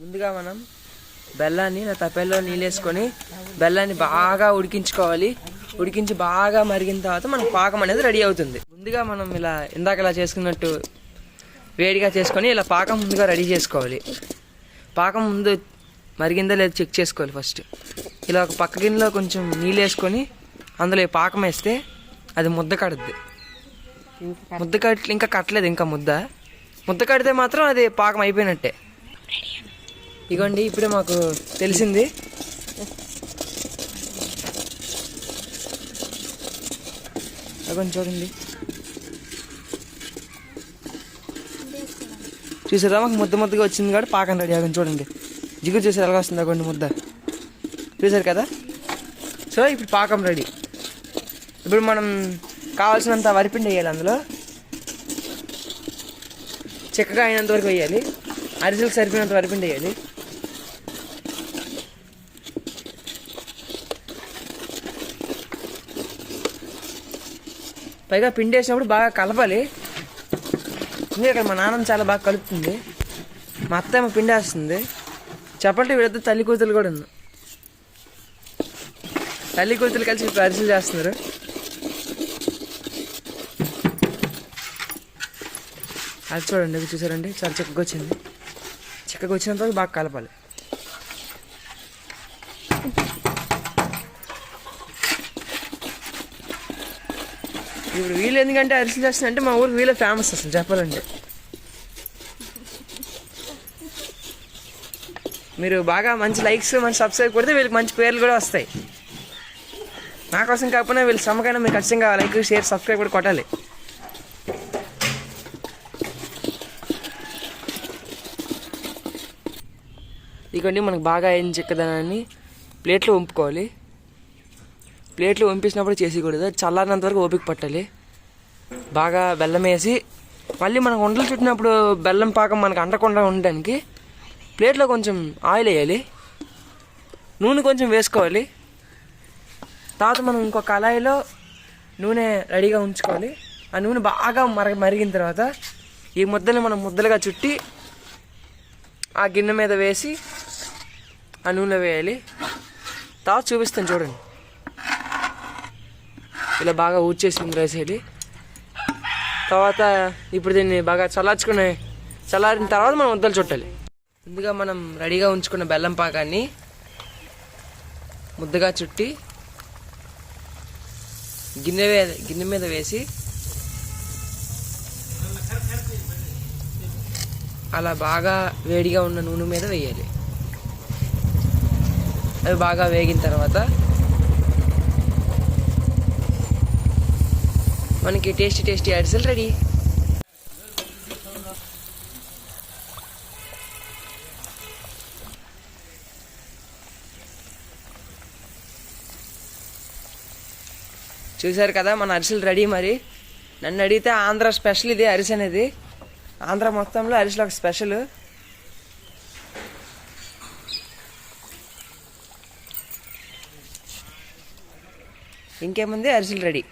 ముందుగా మనం బెల్లాన్ని నా తప్పెల్లో నీళ్ళు వేసుకొని బెల్లాన్ని బాగా ఉడికించుకోవాలి. ఉడికించి బాగా మరిగిన తర్వాత మనకు పాకం అనేది రెడీ అవుతుంది. ముందుగా మనం ఇలా ఇందాక ఇలా చేసుకున్నట్టు వేడిగా చేసుకొని ఇలా పాకం ముందుగా రెడీ చేసుకోవాలి. పాకం ముందు మరిగిందా లేదా చెక్ చేసుకోవాలి ఫస్ట్. ఇలా ఒక పక్క గిన్నెలో కొంచెం నీళ్ళు వేసుకొని అందులో పాకం వేస్తే అది ముద్ద కడుద్ది. ముద్ద కట్ ఇంకా కట్టలేదు ఇంకా ముద్ద. ముద్ద కడితే మాత్రం అది పాకం అయిపోయినట్టే. ఇగోండి ఇప్పుడే మాకు తెలిసింది. అగోండి చూడండి. చూసారా? మాకు ముద్ద ముద్దగా వచ్చింది కాబట్టి పాకం రెడీ అగోండి చూడండి. జిగురు చూసారు ఎలా వస్తుంది అగోండి ముద్ద. చూసారు కదా? సో ఇప్పుడు పాకం రెడీ. ఇప్పుడు మనం కావాల్సినంత వరిపిండి వేయాలి అందులో. చక్కగా అయినంత వరకు వేయాలి. అరిసెలకు సరిపోయినంత వరిపిండి వేయాలి. పైగా పిండి వేసినప్పుడు బాగా కలపాలి. ఇక్కడ మా నాన్నమ్మ చాలా బాగా కలుపుతుంది. మా అత్త ఏమో పిండి వేస్తుంది. చెప్పండి వీళ్ళిద్దరు తల్లి కూతురు కూడా ఉంది తల్లి కూతురు కలిసి ఇప్పుడు చేస్తున్నారు. అది చూడండి చూసారండి? చాలా చిక్కగా వచ్చింది. చిక్కగా వచ్చిన తర్వాత బాగా కలపాలి. ఇప్పుడు వీళ్ళు ఎందుకంటే అరిసెలు చేస్తుందంటే మా ఊరికి వీళ్ళే ఫేమస్ అసలు చెప్పాలంటే. మీరు బాగా మంచి లైక్స్ మంచి సబ్స్క్రైబ్ కొడితే వీళ్ళకి మంచి పేర్లు కూడా వస్తాయి. నా కోసం కాకపోయినా వీళ్ళు సమ్మకైనా మీకు ఖచ్చితంగా లైక్ షేర్ సబ్స్క్రైబ్ కూడా కొట్టాలి. ఇకండి మనకు బాగా అయిన చిక్కదనాన్ని ప్లేట్లో వంపుకోవాలి ప్లేట్లో వంపించినప్పుడు చేసేయకూడదు. చల్లారినంత వరకు ఓపిక పట్టాలి. బాగా బెల్లం వేసి మళ్ళీ మనం వంటలు చుట్టినప్పుడు బెల్లం పాకం మనకు అంటకుండా ఉండడానికి ప్లేట్లో కొంచెం ఆయిల్ వేయాలి. నూనె కొంచెం వేసుకోవాలి. తర్వాత మనం ఇంకో కళాయిలో నూనె రెడీగా ఉంచుకోవాలి. ఆ నూనె బాగా మరగ మరిగిన తర్వాత ఈ ముద్దలు మనం ముద్దలుగా చుట్టి ఆ గిన్నె మీద వేసి ఆ నూనెలో వేయాలి. తర్వాత చూపిస్తాను చూడండి. ఇలా బాగా ఊడ్చేసి రైస్ వేసేయాలి తర్వాత ఇప్పుడు దీన్ని బాగా చల్లార్చుకునే చల్లారిన తర్వాత మనం వద్దలు చుట్టాలి. ముందుగా మనం రెడీగా ఉంచుకున్న బెల్లం పాకాన్ని ముద్దగా చుట్టి గిన్నె గిన్నె మీద వేసి అలా బాగా వేడిగా ఉన్న నూనె మీద వేయాలి. అవి బాగా వేగిన తర్వాత మనకి టేస్టీ టేస్టీ అరిసెలు రెడీ. చూశారు కదా మన అరిసెలు రెడీ మరి. నన్ను అడిగితే ఆంధ్ర స్పెషల్ ఇది అరిసె అనేది. ఆంధ్ర మొత్తంలో అరిసెలు ఒక స్పెషల్. ఇంకేముంది? అరిసెలు రెడీ.